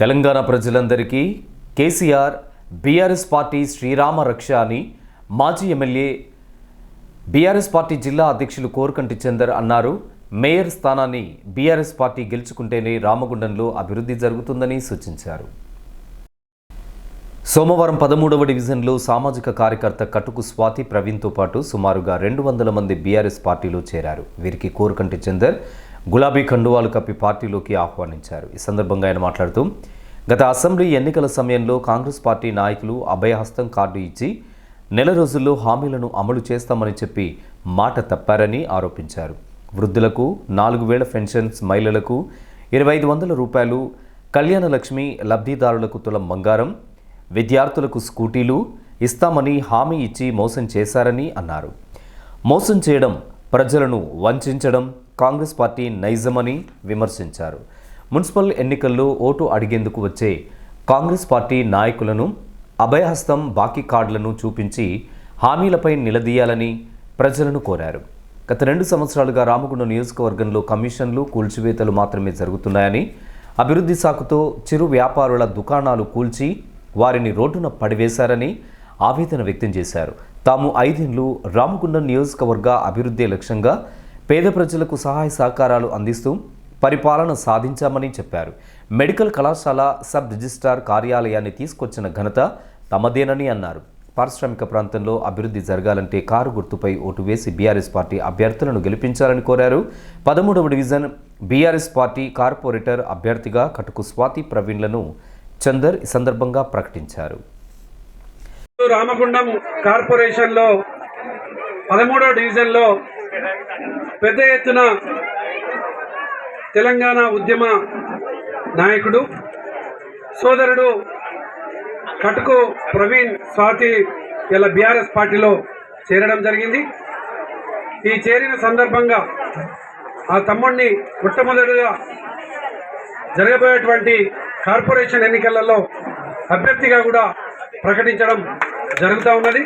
తెలంగాణ ప్రజలందరికీ KCR BRS party Srirama రక్ష అని మాజీ ఎమ్మెల్యే బీఆర్ఎస్ పార్టీ జిల్లా అధ్యక్షులు కోరకంటి చందర్ అన్నారు. మేయర్ స్థానాన్ని బీఆర్ఎస్ పార్టీ గెలుచుకుంటేనే రామగుండంలో అభివృద్ధి జరుగుతుందని సూచించారు. సోమవారం పదమూడవ డివిజన్లో సామాజిక కార్యకర్త కటుకు స్వాతి ప్రవీణ్తో పాటు సుమారుగా రెండు వందల మంది బీఆర్ఎస్ పార్టీలో చేరారు. వీరికి కోరకంటి చందర్ గులాబీ కండువాలు కప్పి పార్టీలోకి ఆహ్వానించారు. ఈ సందర్భంగా ఆయన మాట్లాడుతూ గత అసెంబ్లీ ఎన్నికల సమయంలో కాంగ్రెస్ పార్టీ నాయకులు అభయహస్తం కార్డు ఇచ్చి నెల రోజుల్లో హామీలను అమలు చేస్తామని చెప్పి మాట తప్పారని ఆరోపించారు. వృద్ధులకు నాలుగు వేల పెన్షన్స్ మహిళలకు ఇరవై ఐదు వందల రూపాయలు కళ్యాణ లక్ష్మి లబ్ధిదారులకు తులం బంగారం విద్యార్థులకు స్కూటీలు ఇస్తామని హామీ ఇచ్చి మోసం చేశారని అన్నారు. మోసం చేయడం ప్రజలను వంచడం కాంగ్రెస్ పార్టీ నైజమని విమర్శించారు. మున్సిపల్ ఎన్నికల్లో ఓటు అడిగేందుకు వచ్చే కాంగ్రెస్ పార్టీ నాయకులను అభయహస్తం బాకీ కార్డులను చూపించి హామీలపై నిలదీయాలని ప్రజలను కోరారు. గత రెండు సంవత్సరాలుగా రామగుండం నియోజకవర్గంలో కమిషన్లు కూల్చివేతలు మాత్రమే జరుగుతున్నాయని అభివృద్ధి సాకుతో చిరు వ్యాపారుల దుకాణాలు కూల్చి వారిని రోడ్డున పడివేశారని ఆవేదన వ్యక్తం చేశారు. తాము ఐదేళ్ళు రామగుండం నియోజకవర్గ అభివృద్ధి లక్ష్యంగా పేద ప్రజలకు సహాయ సహకారాలు అందిస్తూ పరిపాలన సాధించామని చెప్పారు. మెడికల్ కళాశాల సబ్ రిజిస్ట్రార్ కార్యాలయాన్ని తీసుకొచ్చిన ఘనత తమదేనని అన్నారు. పారిశ్రామిక ప్రాంతంలో అభివృద్ధి జరగాలంటే కారు గుర్తుపై ఓటు వేసి బీఆర్ఎస్ పార్టీ అభ్యర్థులను గెలిపించాలని కోరారు. పదమూడవ డివిజన్ బీఆర్ఎస్ పార్టీ కార్పొరేటర్ అభ్యర్థిగా కటుకు స్వాతి ప్రవీణ్లను చందర్ ఈ సందర్భంగా ప్రకటించారు. రామగుండం కార్పొరేషన్లో పదమూడవ డివిజన్లో పెద్ద ఎత్తున తెలంగాణ ఉద్యమ నాయకుడు సోదరుడు కటుకు ప్రవీణ్ స్వాతి ఇలా బీఆర్ఎస్ పార్టీలో చేరడం జరిగింది. ఈ చేరిన సందర్భంగా ఆ తమ్ముడిని మొట్టమొదటిగా జరగబోయేటువంటి కార్పొరేషన్ ఎన్నికలలో అభ్యర్థిగా కూడా ప్రకటించడం జరుగుతూ ఉన్నది.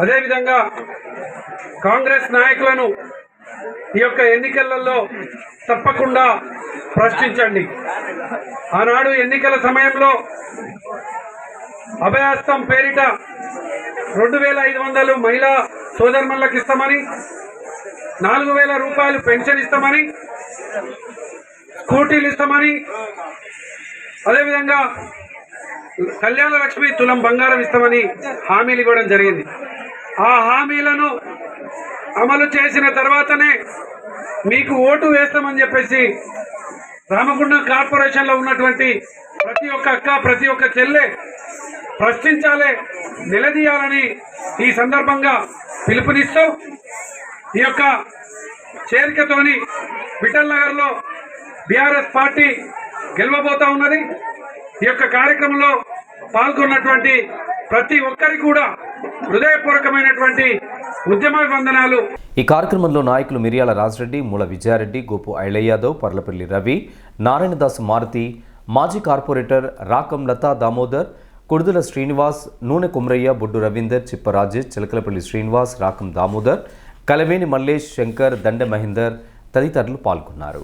అదేవిధంగా కాంగ్రెస్ నాయకులను ఈ యొక్క ఎన్నికలలో తప్పకుండా ప్రశ్నించండి. ఆనాడు ఎన్నికల సమయంలో అభయాస్తం పేరిట రెండు వేల ఐదు వందలు మహిళా సోదరులకు ఇస్తామని నాలుగు వేల రూపాయలు పెన్షన్ ఇస్తామని స్కూటీలు ఇస్తామని అదేవిధంగా కళ్యాణ లక్ష్మి తులం బంగారం ఇస్తామని హామీలు ఇవ్వడం జరిగింది. ఆ హామీలను అమలు చేసిన తర్వాతనే మీకు ఓటు వేస్తామని చెప్పేసి రామగుండం కార్పొరేషన్లో ఉన్నటువంటి ప్రతి ఒక్క అక్క ప్రతి ఒక్క చెల్లె ప్రశ్నించాలి నిలదీయాలని ఈ సందర్భంగా పిలుపునిస్తూ ఈ యొక్క చేరికతోని విఠల్ నగర్లో బీఆర్ఎస్ పార్టీ గెలవబోతా ఉన్నది. ఈ యొక్క కార్యక్రమంలో పాల్గొన్నటువంటి ప్రతి ఒక్కరికి కూడా హృదయపూర్వకమైనటువంటి ఉద్యమ వందనాలు ఈ కార్యక్రమంలో నాయకులు మిరియాల రాజరెడ్డి మూల విజయారెడ్డి గోపు ఐలయ్యాదవ్ పర్లపల్లి రవి నారాయణదాస్ మారుతి మాజీ కార్పొరేటర్ రాకం లతా దామోదర్ కుడుదల శ్రీనివాస్ నూనె కుమ్రయ్య బొడ్డు రవీందర్ చిప్ప రాజేష్ చిలకలపల్లి శ్రీనివాస్ రాకం దామోదర్ కలవేని మల్లేష్ శంకర్ దండ మహేందర్ తదితరులు పాల్గొన్నారు.